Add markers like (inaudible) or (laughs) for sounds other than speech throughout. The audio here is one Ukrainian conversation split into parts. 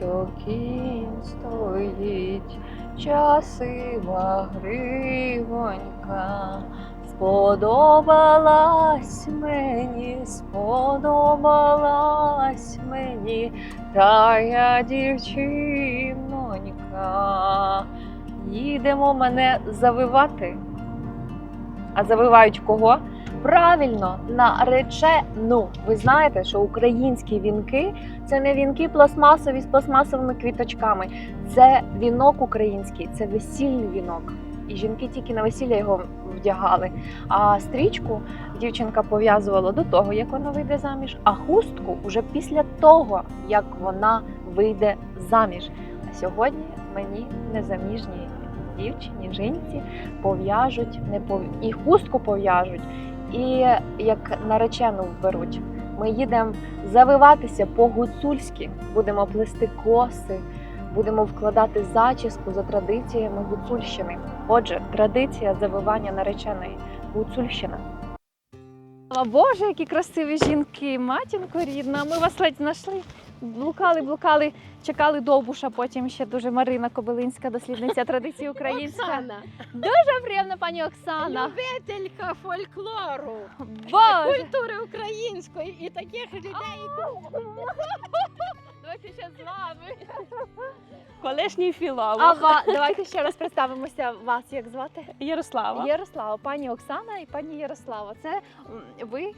То кінь стоїть, часива гривонька. Сподобалась мені, сподобалась мені, та я дівчинонька. Їдемо мене завивати. А завивають кого? Правильно, наречену. Ви знаєте, що українські вінки це не вінки пластмасові з пластмасовими квіточками. Це вінок український, це весільний вінок. І жінки тільки на весілля його вдягали. А стрічку дівчинка пов'язувала до того, як вона вийде заміж, а хустку вже після того, як вона вийде заміж. А сьогодні мені незаміжній дівчині, жінці пов'яжуть не пов... і хустку пов'яжуть, і як наречену вберуть. Ми їдемо завиватися по-гуцульськи, будемо плести коси, будемо вкладати зачіску за традиціями гуцульщини. Отже, традиція завивання нареченої гуцульщина. Боже, які красиві жінки, матінко рідна. Ми вас ледь знайшли. Блукали, блукали, чекали довбуша. Потім ще дуже Марина Кобилинська, дослідниця традиції української. Оксана, Дуже приємно, пані Оксана. любителька фольклору, Боже. культури української і таких людей. Давайте ще з вами. Колишній філолог А ва... давайте ще раз представимося. Вас як звати? Ярослава, Ярослава, пані Оксана і пані Ярослава. Це ви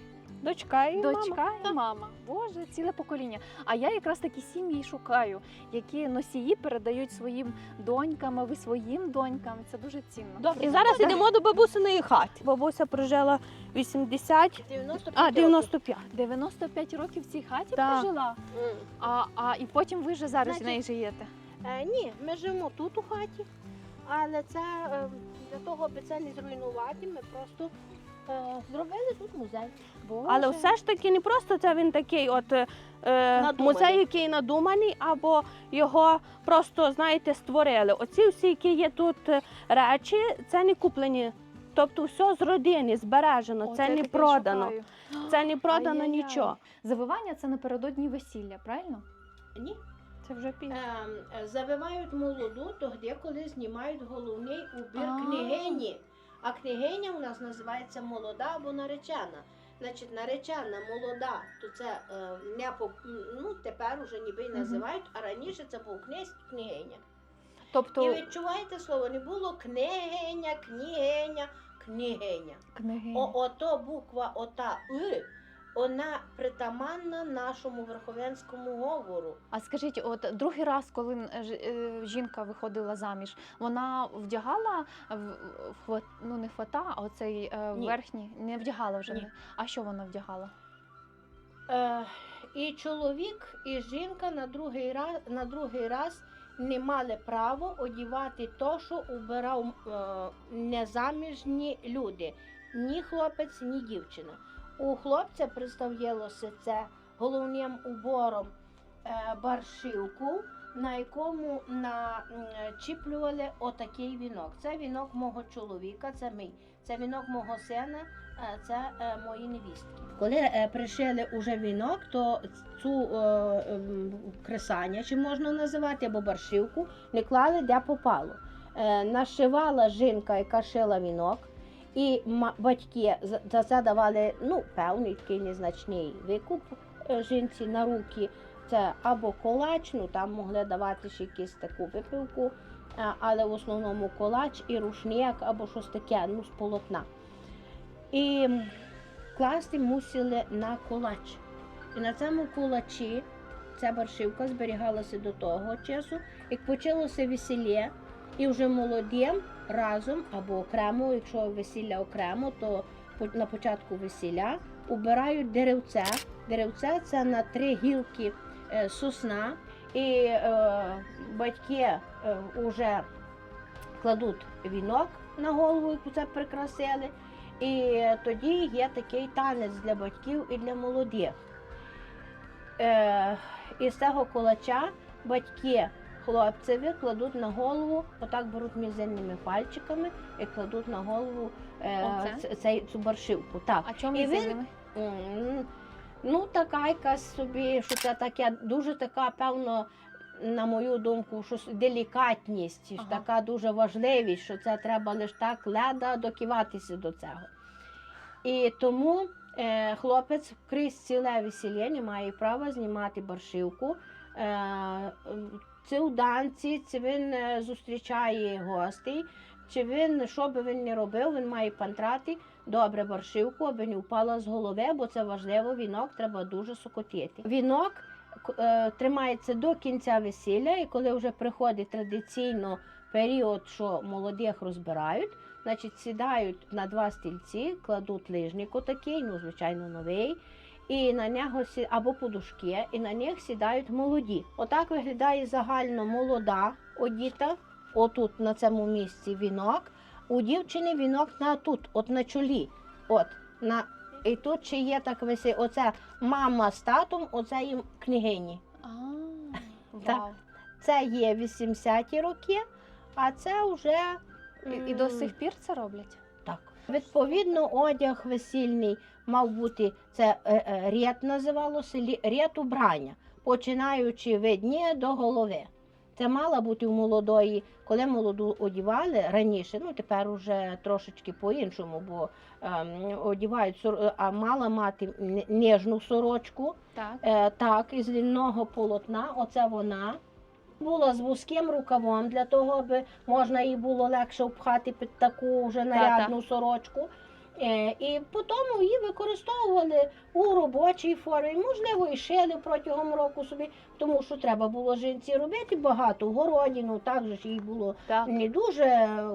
дочка і мама. дочка і мама. Боже, ціле покоління. А я якраз такі сім'ї шукаю, які носії передають своїм донькам, а ви своїм донькам. Це дуже цінно. Добре, і зараз йдемо до бабусиної хаті. Бабуся прожила 80, 95 а 95. 95 років в цій хаті Так. прожила. років. А, а і потім ви вже зараз в Значить, неї живете. Е, ні, ми живемо тут у хаті, але це е, для того, аби це не зруйнувати, ми просто е, зробили тут музей. Боже. Але все ж таки не просто це він такий, от е, Надуманий. музей, який надуманий, або його просто, знаєте, створили. Оці всі, які є тут е, речі, це не куплені. Тобто все з родини збережено, О, це я не таке продано. шукаю. Це не продано Ай-яй-яй. нічого. Завивання це напередодні весілля, правильно? Ні. Це вже пізно. Е, е, завивають молоду, тоді, коли знімають головний убір А. княгині. А княгиня у нас називається молода або наречена. Значить, наречена молода, то це е, не по ну тепер уже ніби й називають, а раніше це був князь княгиня. Тобто І відчуваєте слово, не було княгиня, княгиня, княгиня. Княгиня. О, ото буква, ота и, вона притаманна нашому верховенському говору. А скажіть, от другий раз, коли е, жінка виходила заміж, вона вдягала ну не хвата, а оцей е, Ні. верхній не вдягала вже. Ні. А що вона вдягала? Е, і чоловік, і жінка на другий раз, на другий раз не мали право одівати то, що убирав е, незаміжні люди, ні хлопець, ні дівчина. У хлопця представлялося це головним убором е, баршивку, на якому начіплювали отакий вінок. Це вінок мого чоловіка, це мій. Це вінок мого сина, е, це е, мої невістки. Коли пришили уже вінок, то цю ем, кресання, чи можна називати, або баршивку, не клали де попало. Нашивала жінка, яка шила вінок, і батьки за- це давали ну, певний такий незначний викуп е, жінці на руки. Це або колач, ну там могли давати ще якусь таку випивку, е, але в основному колач і рушник, або щось таке, ну, з полотна. І класти мусили на колач. І на цьому колачі ця баршивка зберігалася до того часу, як почалося весілля, і вже молодим разом або окремо, якщо весілля окремо, то на початку весілля убирають деревце. Деревце це на три гілки е, сосна, і е, батьки е, вже кладуть вінок на голову, яку це прикрасили. І тоді є такий танець для батьків і для молодих. Е, і з цього кулача батьки хлопцеві кладуть на голову, отак беруть мізинними пальчиками і кладуть на голову е, Оце? цей, цю баршивку. Так. А чому І він- з? М, Ну, така якась собі, що це таке, дуже така, певно, на мою думку, що с- делікатність, Ага. така дуже важливість, що це треба лише так леда докиватися до цього. І тому е, хлопець крізь ціле весілля не має права знімати баршивку. Е, це у данці, це він е, зустрічає гостей, чи він, що би він не робив, він має пантрати добре баршивку, аби не впала з голови, бо це важливо, вінок треба дуже сокотіти. Вінок е, тримається до кінця весілля, і коли вже приходить традиційно період, що молодих розбирають, значить сідають на два стільці, кладуть лижнику такий, ну звичайно новий. І на нього сі або подушки, і на них сідають молоді. Отак виглядає загально молода одіта, отут на цьому місці вінок. У дівчини вінок на тут, от на чолі. От на і тут ще є так висі. Оце мама з татом, оце їм княгині. А, Так. вау. Це є 80-ті роки, а це вже І, і до сих пір це роблять? Так. Відповідно, одяг весільний мав бути це е, е, ряд називалося ряд убрання, починаючи від дні до голови. Це мала бути у молодої, коли молоду одівали раніше, ну тепер уже трошечки по-іншому, бо ем, одівають сор- а мала мати ніжну сорочку, Так. Е, так, із льняного полотна, оце вона. Була з вузьким рукавом для того, аби можна її було легше впхати під таку вже нарядну сорочку. Е, і потім її використовували у робочій формі, можливо, і шили протягом року собі, тому що треба було жінці робити багато в городі, ну так же ж їй було Так. не дуже е,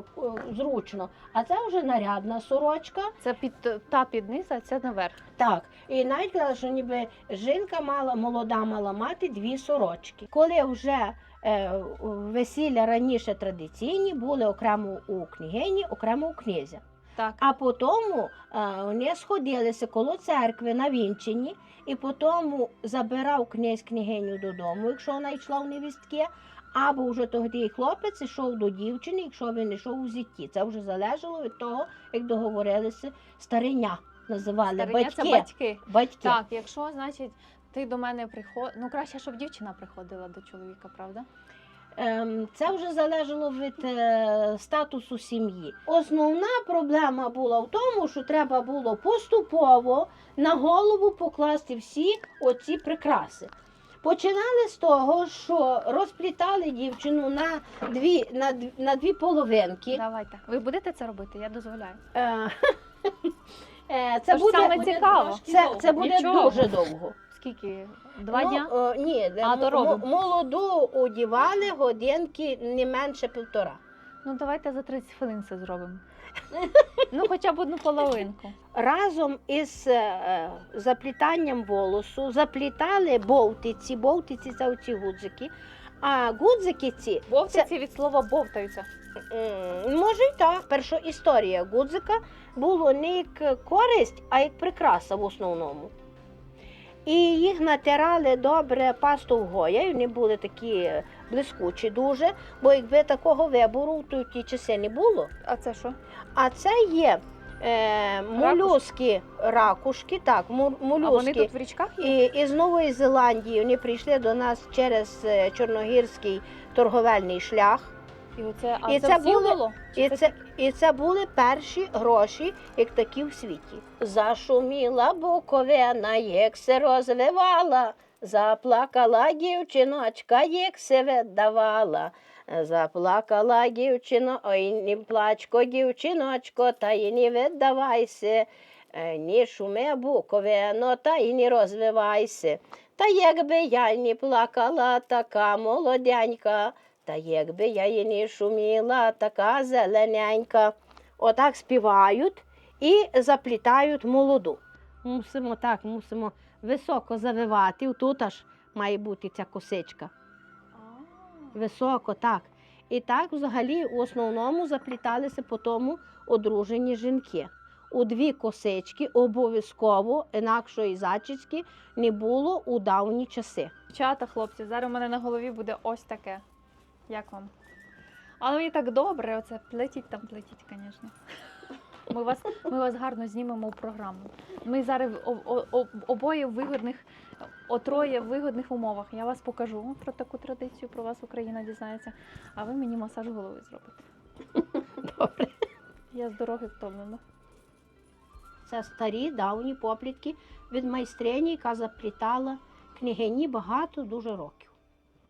зручно. А це вже нарядна сорочка. Це під та під низ, а це наверх. Так, і навіть казали, що ніби жінка мала, молода мала мати дві сорочки. Коли вже е, весілля раніше традиційні, були окремо у княгині, окремо у князя. Так. А потім е, вони сходилися коло церкви на вінчині, і потім забирав князь княгиню додому, якщо вона йшла в невістки, або вже тоді хлопець йшов до дівчини, якщо він йшов у зітті. Це вже залежало від того, як договорилися стариня. Називали Стариня це батьки. батьки. Батьки. Так, якщо, значить, ти до мене приходиш. Ну, краще, щоб дівчина приходила до чоловіка, правда? Ем, Це вже залежало від е, статусу сім'ї. Основна проблема була в тому, що треба було поступово на голову покласти всі оці прикраси. Починали з того, що розплітали дівчину на дві, на, на дві половинки. Давайте. Ви будете це робити? Я дозволяю. Е, (laughs) е, Це Це буде, саме цікаво. це, це буде Нічого. дуже довго. Скільки? Два ну, дня? е, ні, А, м- то молоду одівали годинки не менше півтора. Ну, давайте за 30 хвилин це зробимо. ну, хоча б одну половинку. Разом із е, заплітанням волосу заплітали бовтиці. Бовтиці це оці гудзики. А гудзики ці, Бовтаці від слова бовтаються. м, може й так. Перша історія гудзика було не як користь, а як прикраса в основному. І їх натирали добре пастою Гоя, і вони були такі блискучі дуже, бо якби такого вибору в ті- часи не було. А це що? А це є е, молюски, ракушки, так, му- А вони тут в річках є? І, із Нової Зеландії вони прийшли до нас через е, Чорногірський торговельний шлях. І, оце, а і це, це були- було? І це і це були перші гроші, як такі в світі. Зашуміла буковина, як се розвивала, заплакала дівчиночка, як се віддавала. Заплакала дівчина, ой, не плачко, дівчиночко, та й не віддавайся. Е, Ні шуми буковино, та й не розвивайся. Та якби я не плакала, така молоденька, та якби я й не шуміла, така зелененька. Отак співають і заплітають молоду. Мусимо так, мусимо високо завивати. Тут аж має бути ця косичка. Високо, так. І так взагалі в основному запліталися по тому одружені жінки. У дві косички обов'язково інакшої зачіски не було у давні часи. Дівчата, хлопці, зараз у мене на голові буде ось таке. Як вам? Але мені так добре, оце плетіть там, плетіть, звісно. Ми вас, ми вас гарно знімемо в програму. Ми зараз обоє в вигідних о троє в вигодних умовах. Я вас покажу про таку традицію, про вас Україна дізнається, а ви мені масаж голови зробите. Добре. Я з дороги втомлена. Це старі давні поплітки від майстрині, яка заплітала княгині багато дуже років.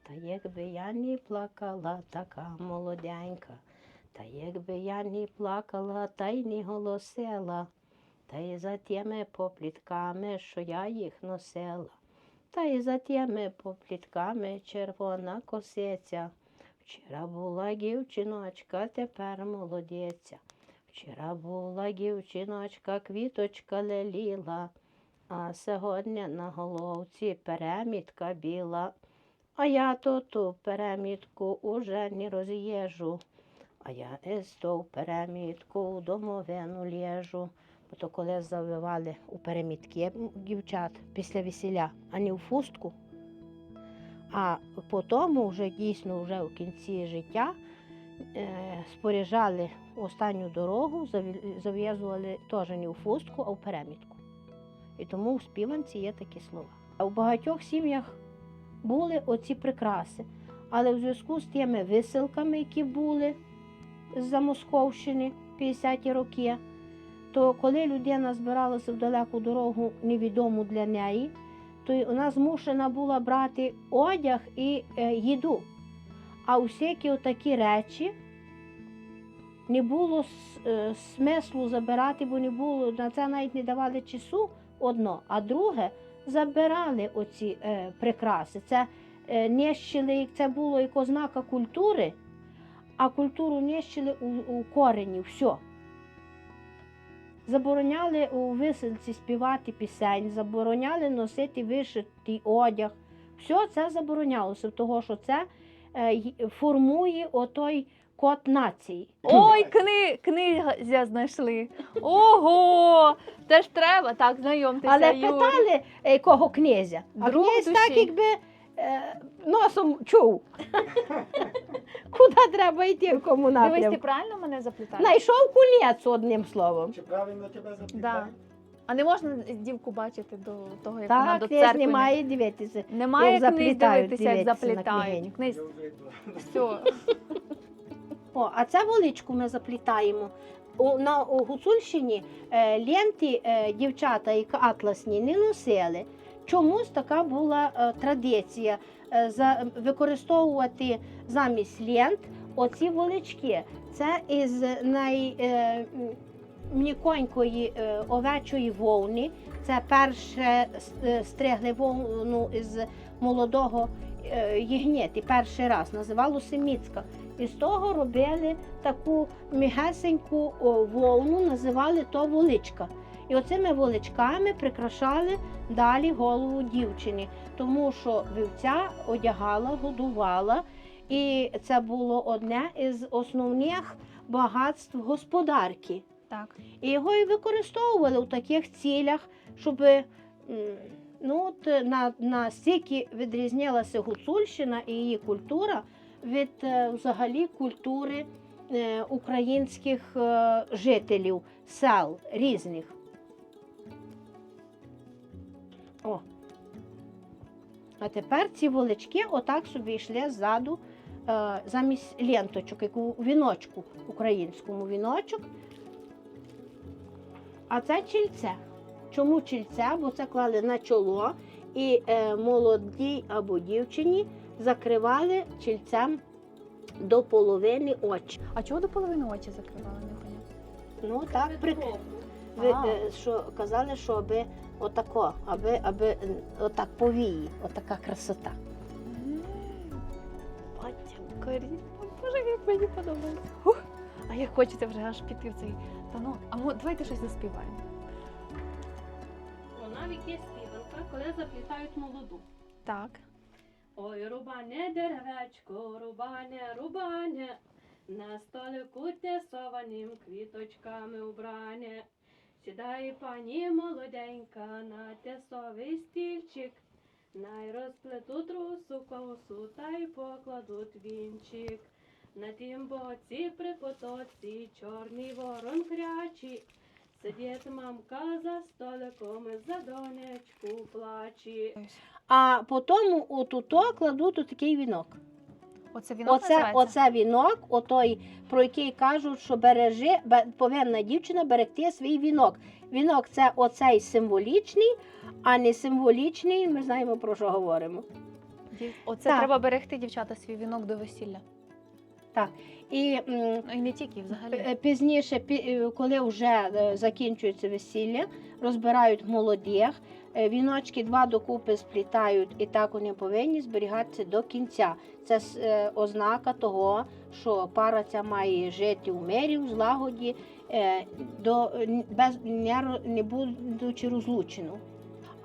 Та якби я не плакала, така молоденька, та якби я не плакала, та й не голосила, та й за тими поплітками, що я їх носила, та й за тими поплітками червона косиця. Вчора була дівчиночка, тепер молодеця. Вчора була дівчиночка, квіточка леліла, а сьогодні на головці перемітка біла. А я то ту перемітку уже не роз'їжу, а я із ту перемітку домовину лєжу. Бо то коли завивали у перемітки дівчат після весілля, а не у фустку. А потім, вже дійсно, вже у кінці життя е, споряджали останню дорогу, зав'язували теж не у фустку, а у перемітку. І тому у співанці є такі слова. А у багатьох сім'ях були оці прикраси. Але в зв'язку з тими висилками, які були з-за Московщини 50-ті роки, то коли людина збиралася в далеку дорогу невідому для неї, то вона змушена була брати одяг і е, їду. А усякі отакі речі не було е, смислу забирати, бо не було на це навіть не давали часу одно, а друге забирали оці е, прикраси. Це е, нищили, це було як ознака культури, а культуру нищили у, у корені, все. Забороняли у виселці співати пісень, забороняли носити вишитий одяг. Все це заборонялося, того що це е, формує отой код нації. Ой, кни... книгу знайшли. Ого! Теж треба, так, знайомтеся, Але Юрій. питали, е, якого князя. А Друг князь так якби е, носом чув. (laughs) Куди треба йти, в кому Дивись, ти напрямку. правильно мене заплітаєш? Знайшов кунець одним словом. Чи правильно тебе Да. А не можна дівку бачити до того, як вона Так, до князь церкви. не має дивитися. Немає як книг заплітають, дивитися, як дивитися на заплітають. Князь, все. (laughs) О, а це воличку ми заплітаємо. У, на у Гуцульщині е, ленти е, дівчата, які атласні, не носили. Чомусь така була е, традиція е, за, використовувати замість лент оці волички. Це із най, е, м, е, овечої вовни. Це перше е, стригли вовну із молодого е, ягнєти. Перший раз називалося міцка. І з того робили таку мігесеньку о, вовну, називали то воличка. І оцими воличками прикрашали далі голову дівчини, тому що вівця одягала, годувала, і це було одне із основних багатств господарки. Так. І його і використовували у таких цілях, щоб ну, от, на, настільки відрізнялася Гуцульщина і її культура від е, взагалі культури е, українських е, жителів, сел різних. О. А тепер ці волички отак собі йшли ззаду замість ленточок, як у віночку українському віночок. А це чільце. Чому чільце? Бо це клали на чоло і молодій або дівчині закривали чільцем до половини очі. А чого до половини очі закривали, Непонятно. Ну так, при... ви, А. е, що казали, що аби отако, аби, аби е, отак повії, отака красота. Батя, Карі, боже, як мені подобається. Ух, а як хочеться вже аж піти в цей танок. А мо, давайте щось заспіваємо. Навіть є співанка, коли заплітають молоду. Так. Ой, рубане деревечко, рубане, рубане, на столику тесованим квіточками убране. Сідає пані молоденька на тесовий стільчик, най розплетуть русу косу та й покладуть вінчик. На тім боці при потоці чорний ворон крячий, Сидить мамка за столиком, за донечку плаче. А потім отуто кладуть такий вінок. Оце вінок Оце, називається? оце вінок, отой, про який кажуть, що бережи, повинна дівчина берегти свій вінок. Вінок це оцей символічний, а не символічний. Ми знаємо про що говоримо. Оце Так. треба берегти, дівчата, свій вінок до весілля. І Ну і не тільки взагалі. Е, Пізніше, е, коли вже е, закінчується весілля, розбирають молодих, віночки два докупи сплітають, і так вони повинні зберігатися до кінця. Це ознака того, що пара ця має жити в мирі, в злагоді, до, без, не, не будучи розлучену.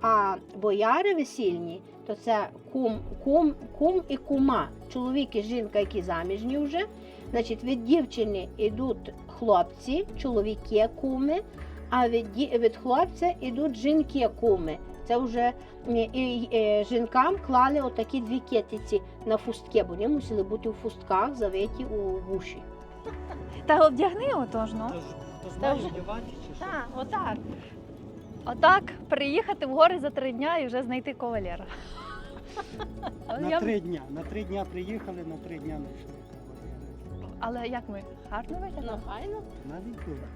А бояри весільні, то це кум, кум, кум і кума, чоловік і жінка, які заміжні вже. Значить, від дівчини йдуть хлопці, чоловіки куми, а від, від хлопця йдуть жінки куми. Це вже і, е, жінкам клали отакі дві китиці на фустки, бо вони мусили бути у фустках, завиті у вуші. Та одягни отож, ну. Тож, то Та вдівати чи що? Так, отак. Отак приїхати в гори за три дня і вже знайти кавалера. На три дня. На три дня приїхали, на три дня знайшли. Але як ми гарно Ну, виглядаємо? файно. Навіть добре.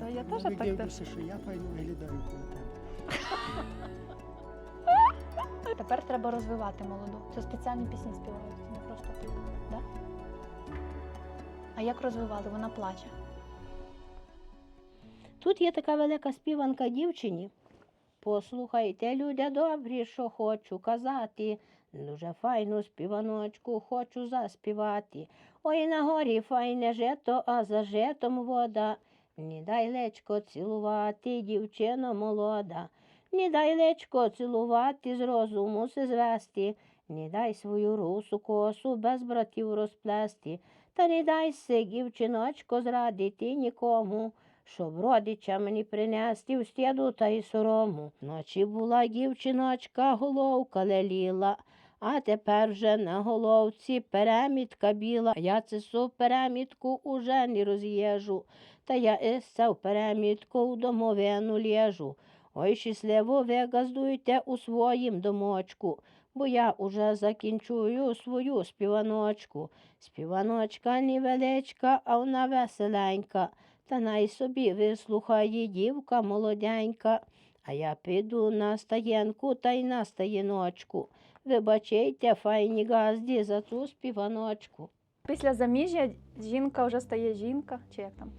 То я теж так. теж. дивлюся, що я файно виглядаю коло тебе. (laughs) Тепер треба розвивати молоду. Це спеціальні пісні співають, не просто так. Да? А як розвивали? Вона плаче. Тут є така велика співанка дівчині. Послухайте, люди добрі, що хочу казати. Дуже файну співаночку хочу заспівати. Ой, на горі файне жито, а за житом вода. Не дай лечко цілувати, дівчино молода. Не дай лечко цілувати, з розуму се звести. Не дай свою русу косу без братів розплести. Та не дай се, дівчиночко, зрадити нікому щоб родичам мені принести в стіду та й сорому. Ночі була дівчиночка, головка леліла, а тепер вже на головці перемітка біла. Я цесу перемітку уже не роз'їжу, та я ісця в перемітку в домовину лєжу. Ой, щасливо ви газдуйте у своїм домочку, бо я уже закінчую свою співаночку. Співаночка невеличка, а вона веселенька. Та най собі вислухає дівка молоденька, а я піду на стаєнку та й на стаєночку. Вибачайте, файні газді, за ту співаночку. Після заміжжя жінка вже стає жінка, чи як там?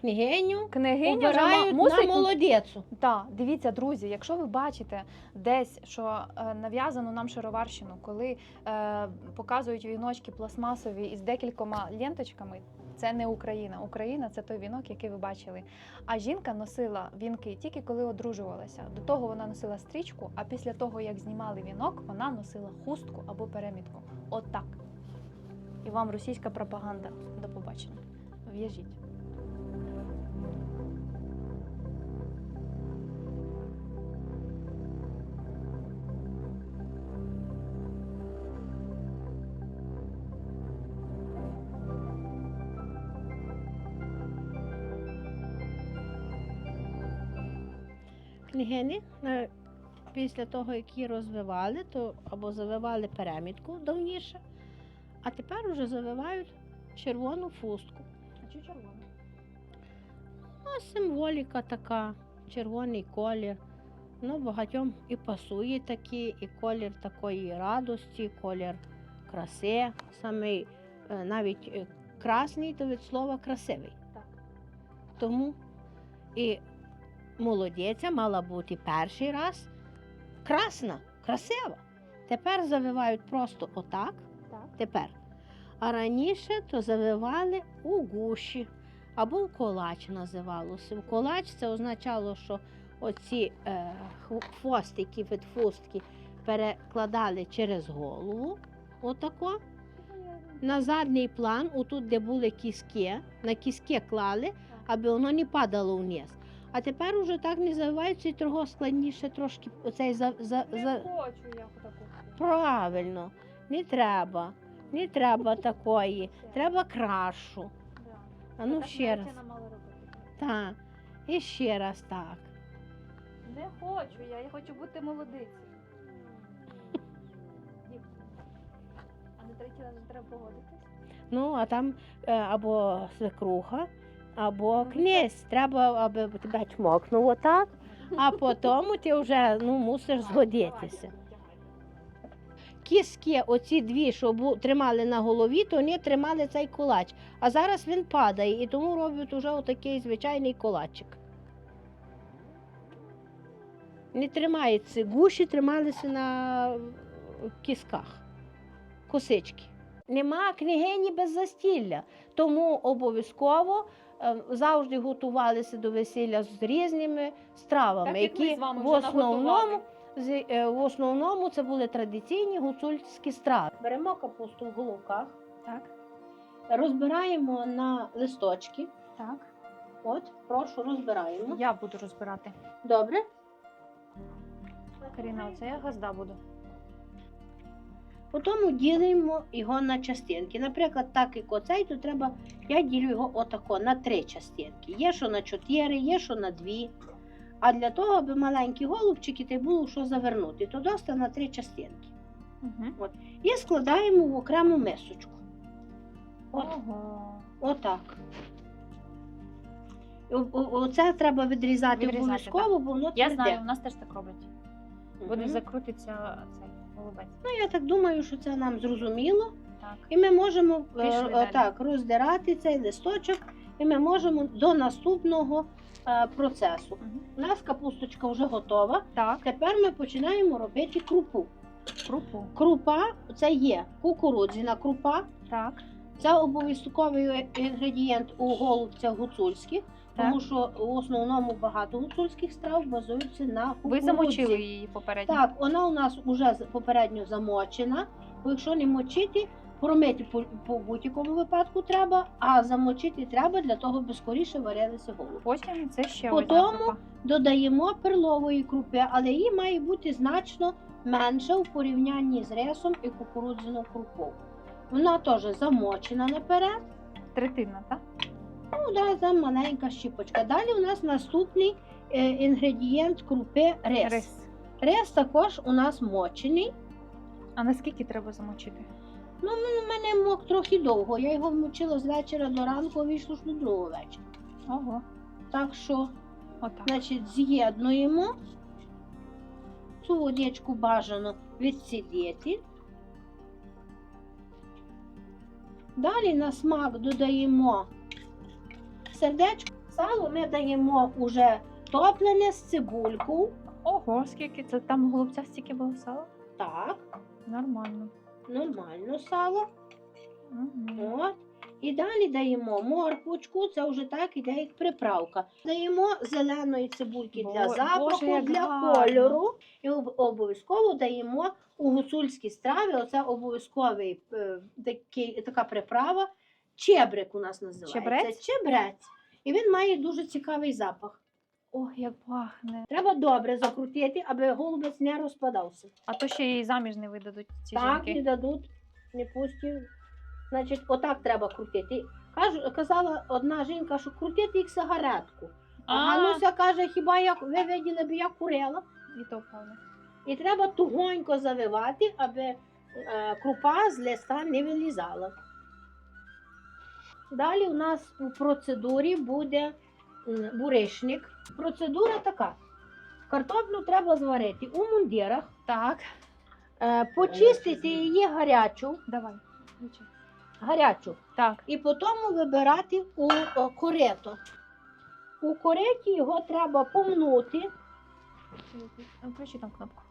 Княгиню Княгиня вже ма- обирають на молодецю. Так, дивіться, друзі, якщо ви бачите десь, що е, нав'язано нам шароварщину, коли е, показують віночки пластмасові із декількома ленточками, це не Україна. Україна це той вінок, який ви бачили. А жінка носила вінки тільки коли одружувалася. До того вона носила стрічку, а після того, як знімали вінок, вона носила хустку або перемітку. Отак. І вам російська пропаганда. До побачення. В'яжіть. Княгини після того, як її розвивали, то або завивали перемітку давніше, а тепер вже завивають червону фустку. А чи червона? А символіка така, червоний колір. Ну, багатьом і пасує такий, і колір такої радості, колір краси. Самий е, навіть е, красний, то від слова красивий. Так. Тому і молодеця мала бути перший раз красна, красива. Тепер завивають просто отак. Так. Тепер. А раніше то завивали у гуші або в колач називалося. В колач це означало, що оці е, хвостики від фустки перекладали через голову, отако. На задній план, отут, де були кіски, на кіски клали, аби воно не падало вниз. А тепер уже так не завиваються і трохи складніше трошки оцей за, за, за, хочу я таку. Правильно, не треба. Не треба (laughs) такої. Треба крашу. А ну ще раз. Так. І ще раз так. Не хочу я, я хочу бути молодицею. А на третій раз треба погодитись? Ну, а там е, або свекруха, або князь. Треба, аби тебе чмокнув отак, а (laughs) потім ти вже ну, мусиш згодитися. Кіски, оці дві, що тримали на голові, то вони тримали цей кулач. А зараз він падає, і тому роблять уже отакий звичайний кулачик. Не тримаються гуші, трималися на кісках, косички. Нема княгині без застілля, тому обов'язково завжди готувалися до весілля з різними стравами, Так як ми які з вами в основному е, в основному це були традиційні гуцульські страви. Беремо капусту в головках, Так, розбираємо на листочки. так. От, прошу, розбираємо. Я буду розбирати. Добре. Каріна, оце я газда буду. Потім ділимо його на частинки. Наприклад, так як оцей, то треба, я ділю його отако на три частинки. Є що на чотири, є що на дві. А для того, аби маленькі голубчики та було що завернути, то доста на три частинки. Угу. І складаємо в окрему мисочку. От, Ого. отак. О- о- Оце треба відрізати, Відрізати, обов'язково, бо воно Я тверде. знаю, у нас теж так роблять. Буде Мгм. закрутиться цей голубець. Ну, я так думаю, що це нам зрозуміло. Так. І ми можемо е, Пішли е, далі. так, роздирати цей листочок, і ми можемо до наступного е, процесу. Мгм. У нас капусточка вже готова. Так. Тепер ми починаємо робити крупу. Крупу. Крупа це є кукурудзяна крупа. Так. Це обов'язковий інгредієнт у голубцях гуцульських, тому що в основному багато гуцульських страв базуються на кукурудзі. Ви замочили її попередньо. Так, вона у нас вже попередньо замочена. Бо якщо не мочити, промити по, по будь-якому випадку треба, а замочити треба для того, аби скоріше варилися голуби. Потім це ще По одна тому- крупа. Додаємо перлової крупи, але її має бути значно менше в порівнянні з рисом і кукурудзяною крупою. Вона теж замочена наперед. Третина, так? Ну, да, там маленька щіпочка. Далі у нас наступний е, інгредієнт крупи рис. Рис. Рис також у нас мочений. А наскільки треба замочити? Ну, у мене мок трохи довго. Я його вмочила з вечора до ранку, вийшло ж до другого вечора. Ого. Так що, Отак. значить, з'єднуємо цю водичку бажано відсидіти. Далі на смак додаємо сердечко. Сало ми даємо уже топлене з цибулькою. Ого, скільки це там в голубцях стільки було сала? Так, Нормально. нормально сало. Угу. От. І далі даємо морквочку, це вже так іде як приправка. Даємо зеленої цибульки для запаху, Боже, для гарно. кольору. І обов'язково даємо у гуцульські страви. Оце обов'язковий е, такий, така приправа. Чебрик у нас називається. Чебрець? Чебрець. І він має дуже цікавий запах. Ох, як пахне. Треба добре закрутити, аби голубець не розпадався. А то ще й заміж не видадуть ці так, жінки. не дадуть, не пустять. Значить, отак треба крутити. Кажу, казала одна жінка, що крутити як сигаретку. А А, Гануся каже, хіба я, ви виділи б я курила? і то правда. І треба тугонько завивати, аби е, крупа з листа не вилізала. Далі у нас у процедурі буде буришник. Процедура така. Картоплю треба зварити у мундірах, Так, е, почистити її гарячу, давай. гарячу Так. і потім вибирати у корето. У кореті його треба помнути, Включи там кнопку.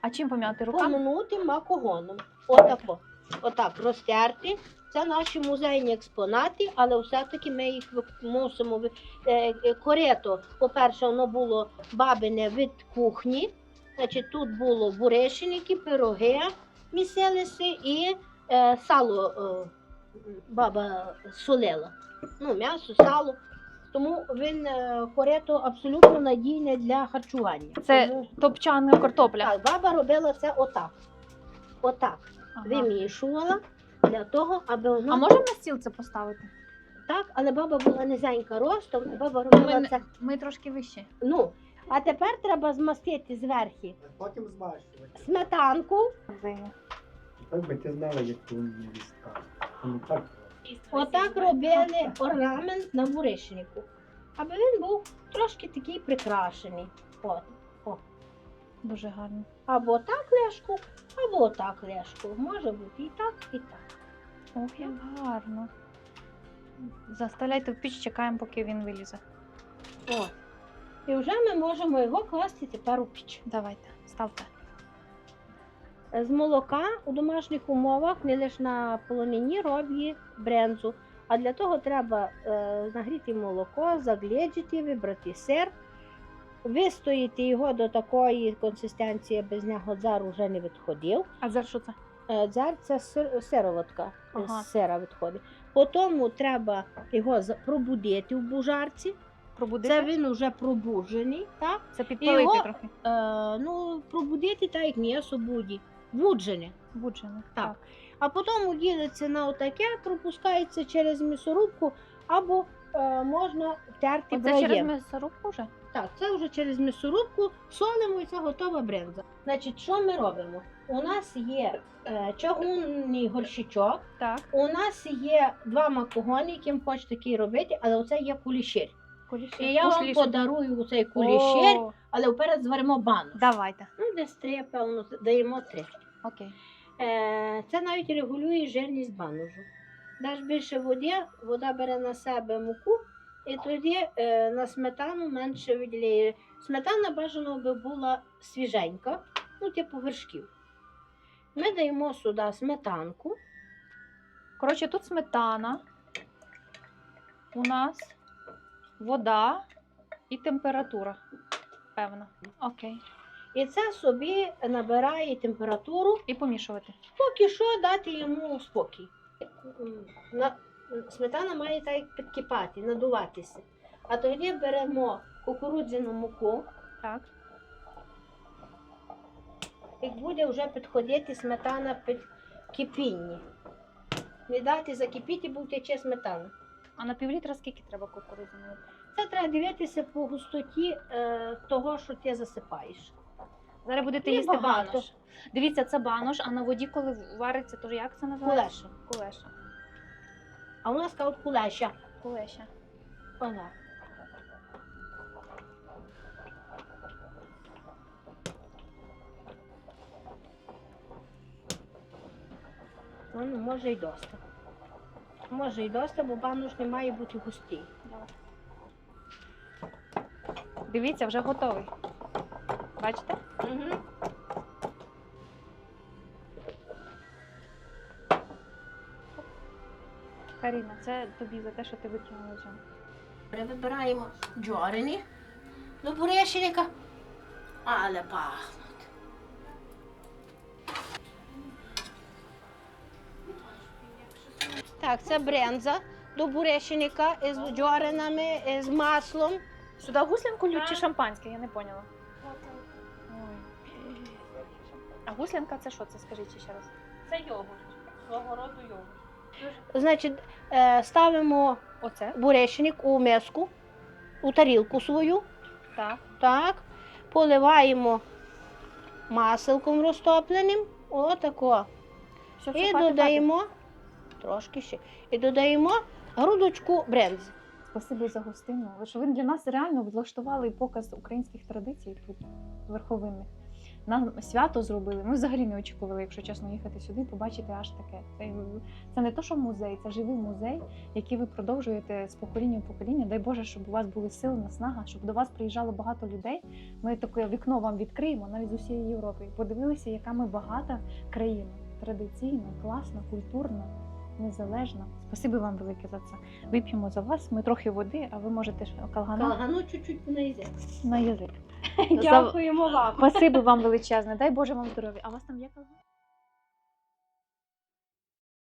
А чим пом'яти руками? помнути макогоном. Отако. Отак розтерти. Це наші музейні експонати, але все-таки ми їх мусимо. е, е, Корето, по-перше, воно було бабине від кухні. Значить, тут було буришники, пироги місилися і е, сало е, баба солила. Ну, м'ясо, сало. Тому він е, корето абсолютно надійне для харчування. Це Тому- топчана картопля. так, баба робила це отак. Отак. Ага. Вимішувала для того, аби воно. А можемо на стіл це поставити? Так, але баба була низенька ростом, і баба робила Ми- це. Ми трошки вище. Ну, а тепер треба змастити зверху Потім змащувати. сметанку. Так би ти знала, як невістка. Ну так. Отак робили орнамент на буришнику. Аби він був трошки такий прикрашений. От. Дуже гарно. Або так лешку, або так лешку. Може бути і так, і так. Ох, як гарно. Заставляйте в піч, чекаємо, поки він вилізе. От. І вже ми можемо його класти тепер у піч. Давайте, ставте. З молока у домашніх умовах не лише на полонині роблять брензу, а для того треба е, нагріти молоко, загледжити, вибрати сир, вистоїти його до такої консистенції, без нього дзар вже не відходив. А за що це? Е, Дзар це сир, сироватка Ага. з сира відходить. Потім треба його пробудити в бужарці. Пробудити? Це Це, він вже пробуджений, так? підпалити його- трохи. Е, ну, пробудити так, як м'ясо буде. Буджене. Буджене. Так. А потім ділиться на отаке, пропускається через м'ясорубку, або е, можна втерти Оце через м'ясорубку вже? Так, це вже через м'ясорубку, солимо і це готова бренза. Значить, що ми робимо? У нас є е, чагунний горщичок, Так. у нас є два макогони, яким хочете такий робити, але оце є кулішир. І я вам подарую цей кулішир, О, але вперед зваримо бану. Давайте. Ну, десь три, певно, даємо три. Окей. Е, це навіть регулює жирність банужу. Даш більше води, вода бере на себе муку, і тоді е, на сметану менше виділяє. Сметана бажано би була свіженька, ну, типу вершків. Ми даємо сюди сметанку. Коротше, тут сметана. У нас вода і температура. Певно. Окей. І це собі набирає температуру. І помішувати. Поки що дати йому спокій. Сметана має так як підкипати, надуватися. А тоді беремо кукурудзяну муку. Так. як буде вже підходити сметана під кипіння. Не дати закипіти, бо втече сметана. А на півлітра скільки треба кукурудзяної? Це треба дивитися по густоті е, того, що ти засипаєш. Зараз будете Ні, їсти багато. банош. Дивіться, це банош, а на воді, коли вариться, то як це називається? Кулеша. Кулеша. А у нас кажуть кулеша. Кулеша. Ага. Ну, може й доста. Може й доста, бо бануш не має бути густий. Дивіться, вже готовий. Бачите? Угу. Каріна, це тобі за те, що ти викинула джем. Вибираємо джорені до бурячника. Але пахнуть. Так, це бренза до бурячника із джоренами, з маслом. Сюди гуслянку лють чи шампанське, я не поняла. Ой. А гуслянка це що? Це скажіть ще раз. Це йогурт. Свого роду йогурт. Значить, е, ставимо Оце? бурячник у миску, у тарілку свою. Так. Так, поливаємо маселком розтопленим. Отако. Все, І додаємо трошки ще. І додаємо грудочку брензи. Спасибі за гостину. Ви що ви для нас реально влаштували показ українських традицій тут, верховинних. Нам свято зробили. Ми взагалі не очікували, якщо чесно, їхати сюди, побачити аж таке. Це, це не то, що музей, це живий музей, який ви продовжуєте з покоління в покоління. Дай Боже, щоб у вас були сили, наснага, щоб до вас приїжджало багато людей. Ми таке вікно вам відкриємо навіть з усієї Європи. Подивилися, яка ми багата країна, традиційна, класна, культурна. Незалежна. Спасибі вам велике за це. Вип'ємо за вас. Ми трохи води, а ви можете ж калгана Калгану чуть-чуть на язик. на язик. (laughs) Дякуємо вам. Спасибі вам величезне. Дай Боже вам здоров'я. А у вас там є калган?